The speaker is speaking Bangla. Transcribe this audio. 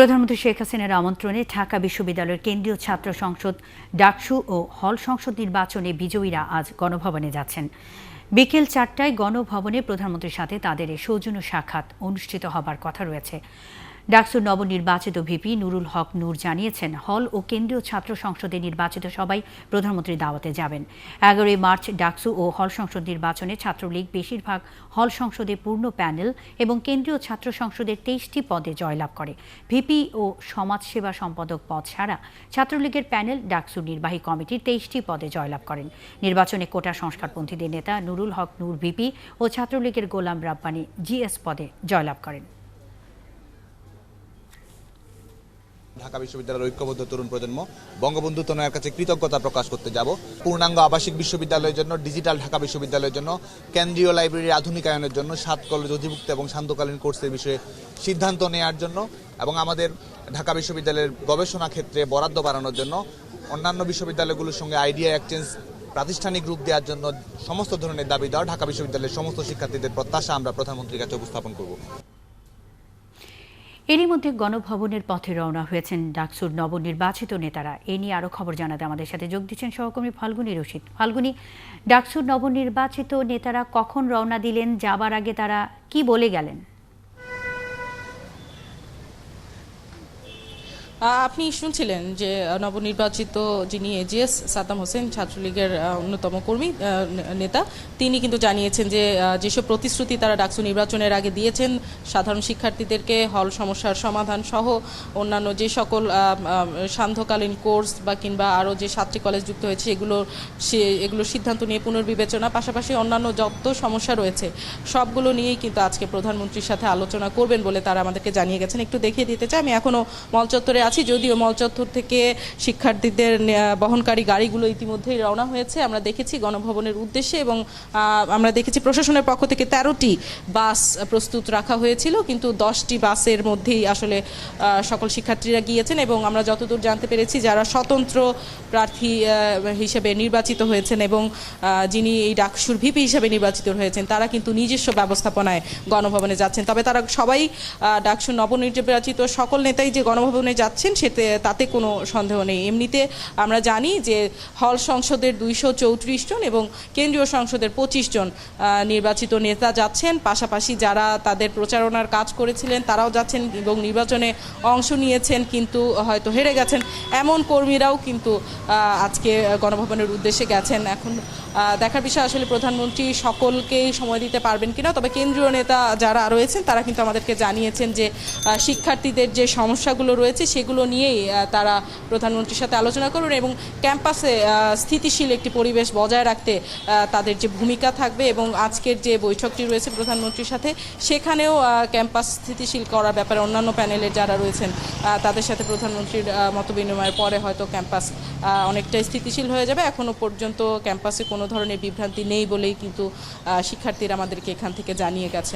প্রধানমন্ত্রী শেখ হাসিনার আমন্ত্রণে ঢাকা বিশ্ববিদ্যালয়ের কেন্দ্রীয় ছাত্র সংসদ, ডাকসু ও হল সংসদ নির্বাচনে বিজয়ীরা আজ গণভবনে যাচ্ছেন। বিকেল চারটায় গণভবনে প্রধানমন্ত্রীর সাথে তাদের সৌজন্য সাক্ষাৎ অনুষ্ঠিত হবার কথা রয়েছে। ডাকসুর নবনির্বাচিত ভিপি নুরুল হক নূর জানিয়েছেন, হল ও কেন্দ্রীয় ছাত্র সংসদে নির্বাচিত সবাই প্রধানমন্ত্রীর দাওয়াতে যাবেন। এগারোই মার্চ ডাকসু ও হল সংসদ নির্বাচনে ছাত্রলীগ, বেশিরভাগ হল সংসদে পূর্ণ প্যানেল এবং কেন্দ্রীয় ছাত্র সংসদের তেইশটি পদে জয়লাভ করে। ভিপি ও সমাজসেবা সম্পাদক পদ ছাড়া ছাত্রলীগের প্যানেল ডাকসুর নির্বাহী কমিটির তেইশটি পদে জয়লাভ করেন। নির্বাচনে কোটা সংস্কারপন্থীদের নেতা নুরুল হক নূর ভিপি ও ছাত্রলীগের গোলাম রাব্বানি জিএস পদে জয়লাভ করেন। ঢাকা বিশ্ববিদ্যালয়ের ঐক্যবদ্ধ তরুণ প্রজন্ম, বঙ্গবন্ধু তনয়ের কাছে কৃতজ্ঞতা প্রকাশ করতে যাব। পূর্ণাঙ্গ আবাসিক বিশ্ববিদ্যালয়ের জন্য, ডিজিটাল ঢাকা বিশ্ববিদ্যালয়ের জন্য, কেন্দ্রীয় লাইব্রেরির আধুনিকায়নের জন্য, সাত কলেজ অধিভুক্ত এবং শান্তকালীন কোর্সের বিষয়ে সিদ্ধান্ত নেওয়ার জন্য এবং আমাদের ঢাকা বিশ্ববিদ্যালয়ের গবেষণা ক্ষেত্রে বরাদ্দ বাড়ানোর জন্য, অন্যান্য বিশ্ববিদ্যালয়গুলোর সঙ্গে আইডিয়া এক্সচেঞ্জ, প্রাতিষ্ঠানিক রূপ দেওয়ার জন্য সমস্ত ধরনের দাবি দেওয়া, ঢাকা বিশ্ববিদ্যালয়ের সমস্ত শিক্ষার্থীদের প্রত্যাশা আমরা প্রধানমন্ত্রীর কাছে উপস্থাপন করব। এরই মধ্যে গণভবনের পথে রওনা হয়েছেন ডাকসুর নবনির্বাচিত নেতারা। এ নিয়ে আরও খবর জানাতে আমাদের সাথে যোগ দিচ্ছেন সহকর্মী ফাল্গুনী রশিদ। ফাল্গুনী, ডাকসুর নবনির্বাচিত নেতারা কখন রওনা দিলেন, যাবার আগে তারা কি বলে গেলেন? আপনি শুনছিলেন যে নবনির্বাচিত যিনি এজিএস সাদ্দাম হোসেন, ছাত্রলীগের অন্যতম কর্মী নেতা, তিনি কিন্তু জানিয়েছেন যে যেসব প্রতিশ্রুতি তারা ডাকসু নির্বাচনের আগে দিয়েছেন, সাধারণ শিক্ষার্থীদেরকে হল সমস্যার সমাধান সহ অন্যান্য যে সকল সান্ধ্যকালীন কোর্স বা কিংবা আরও যে সাতটি কলেজ যুক্ত হয়েছে এগুলো সে, এগুলোর সিদ্ধান্ত নিয়ে পুনর্বিবেচনা, পাশাপাশি অন্যান্য যত সমস্যা রয়েছে, সবগুলো নিয়েই কিন্তু আজকে প্রধানমন্ত্রীর সাথে আলোচনা করবেন বলে তারা আমাদেরকে জানিয়ে গেছেন। একটু দেখিয়ে দিতে চাই, আমি এখনও মলচত্বরে আছি, যদিও মলচত্বর থেকে শিক্ষার্থীদের বহনকারী গাড়িগুলো ইতিমধ্যেই রওনা হয়েছে। আমরা দেখেছি গণভবনের উদ্দেশ্যে এবং আমরা দেখেছি প্রশাসনের পক্ষ থেকে তেরোটি বাস প্রস্তুত রাখা হয়েছিল, কিন্তু দশটি বাসের মধ্যেই আসলে সকল শিক্ষার্থীরা গিয়েছেন এবং আমরা যতদূর জানতে পেরেছি যারা স্বতন্ত্র প্রার্থী হিসেবে নির্বাচিত হয়েছেন এবং যিনি এই ডাকসুর ভিপি হিসেবে নির্বাচিত হয়েছেন, তারা কিন্তু নিজস্ব ব্যবস্থাপনায় গণভবনে যাচ্ছেন। তবে তারা সবাই ডাকসুর নবনির্বাচিত সকল নেতাই যে গণভবনে যাচ্ছেন সেতে, তাতে কোনো সন্দেহ নেই। এমনিতে আমরা জানি যে হল সংসদের দুইশো চৌত্রিশ জন এবং কেন্দ্রীয় সংসদের পঁচিশ জন নির্বাচিত নেতা যাচ্ছেন। পাশাপাশি যারা তাদের প্রচারণার কাজ করেছিলেন, তারাও যাচ্ছেন এবং নির্বাচনে অংশ নিয়েছেন, কিন্তু হয়তো হেরে গেছেন। এমন কর্মীরাও কিন্তু আজকে গণভবনের উদ্দেশ্যে গেছেন। এখন দেখার বিষয় আসলে প্রধানমন্ত্রী সকলকেই সময় দিতে পারবেন কিনা, তবে কেন্দ্রীয় নেতা যারা রয়েছেন, তারা কিন্তু আমাদেরকে জানিয়েছেন যে শিক্ষার্থীদের যে সমস্যাগুলো রয়েছে, সেগুলো নিয়েই তারা প্রধানমন্ত্রীর সাথে আলোচনা করবেন এবং ক্যাম্পাসে স্থিতিশীল একটি পরিবেশ বজায় রাখতে তাদের যে ভূমিকা থাকবে এবং আজকের যে বৈঠকটি রয়েছে প্রধানমন্ত্রীর সাথে সেখানেও ক্যাম্পাস স্থিতিশীল করার ব্যাপারে অন্যান্য প্যানেলের যারা রয়েছেন তাদের সাথে প্রধানমন্ত্রীর মত মতবিনিময়ের পরে হয়তো ক্যাম্পাস আহ, অনেকটাই স্থিতিশীল হয়ে যাবে। এখনও পর্যন্ত ক্যাম্পাসে কোনো ধরনের বিভ্রান্তি নেই বলেই কিন্তু শিক্ষার্থীরা আমাদেরকে এখান থেকে জানিয়ে গেছে